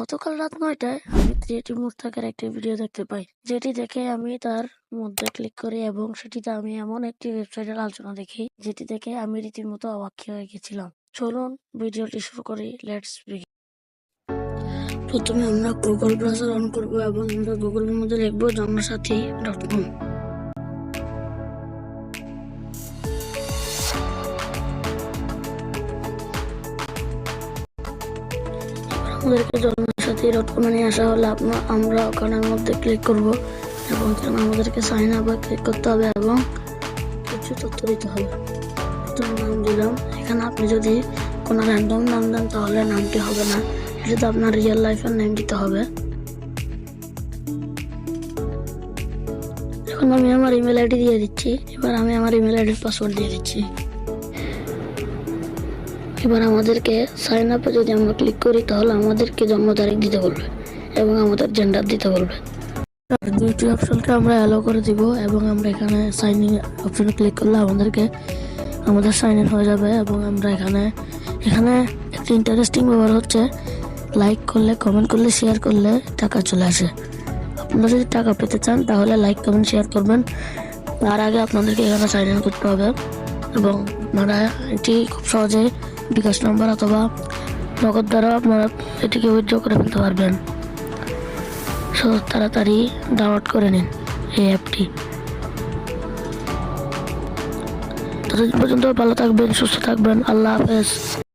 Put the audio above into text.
গতকাল রাত নয়টায় আমি ক্রিয়েটিভ মুস্তাকের একটি ভিডিও দেখতে পাই, যেটি দেখে আমি তার মধ্যে ক্লিক করি এবং সেটিতে আমি এমন একটি ওয়েবসাইটের আলোচনা দেখি, যেটি দেখে আমি রীতিমতো অবাক হয়ে গেছিলাম। চলুন ভিডিওটি শুরু করি লেটস বিগিন প্রথমে আমরা গুগল ব্রাউজার অন করব এবং আমরা গুগলের মধ্যে লিখব জন্মসাথী ডট কম আমাদেরকে জন্মসাথী ডট কমে নিয়ে আসা হলে আপনার আমরা ওখানের মধ্যে ক্লিক করব। এবং আমাদেরকে সাইন আপ ক্লিক করতে হবে এবং কিছু তথ্য দিতে হবে। প্রথমে নাম দিলাম। এখানে আপনি যদি কোনো র্যান্ডম নাম দেন তাহলে নামটি হবে না। এটাতে আপনার রিয়েল লাইফের নেম দিতে হবে। এখন আমি আমার ইমেল আইডি দিয়ে দিচ্ছি। এবার আমি আমার ইমেল আইডির পাসওয়ার্ড দিয়ে দিচ্ছি। এবার আমাদেরকে সাইন আপে যদি আমরা ক্লিক করি, তাহলে আমাদেরকে জন্ম তারিখ দিতে বলবে এবং আমাদের জেন্ডার দিতে বলবে। দুইটি অপশনকে আমরা অ্যালো করে দিব এবং আমরা এখানে সাইন ইন অপশনে ক্লিক করলে আমাদেরকে, আমাদের সাইন ইন হয়ে যাবে এবং আমরা এখানে এখানে একটি ইন্টারেস্টিং ব্যাপার হচ্ছে লাইক করলে কমেন্ট করলে শেয়ার করলে টাকা চলে আসে। আপনারা যদি টাকা পেতে চান, তাহলে লাইক কমেন্ট শেয়ার করবেন। তার আগে আপনাদেরকে এখানে সাইন ইন করতে হবে এবং আপনারা এটি খুব সহজে বিকাশ নম্বর অথবা নগদ দ্বারা আপনারা এটিকে উইথড্র করে ফেলতে পারবেন। সো তাড়াতাড়ি ডাউনলোড করে নিন এই অ্যাপটি। ততদিন পর্যন্ত ভালো থাকবেন, সুস্থ থাকবেন, আল্লাহ হাফেজ।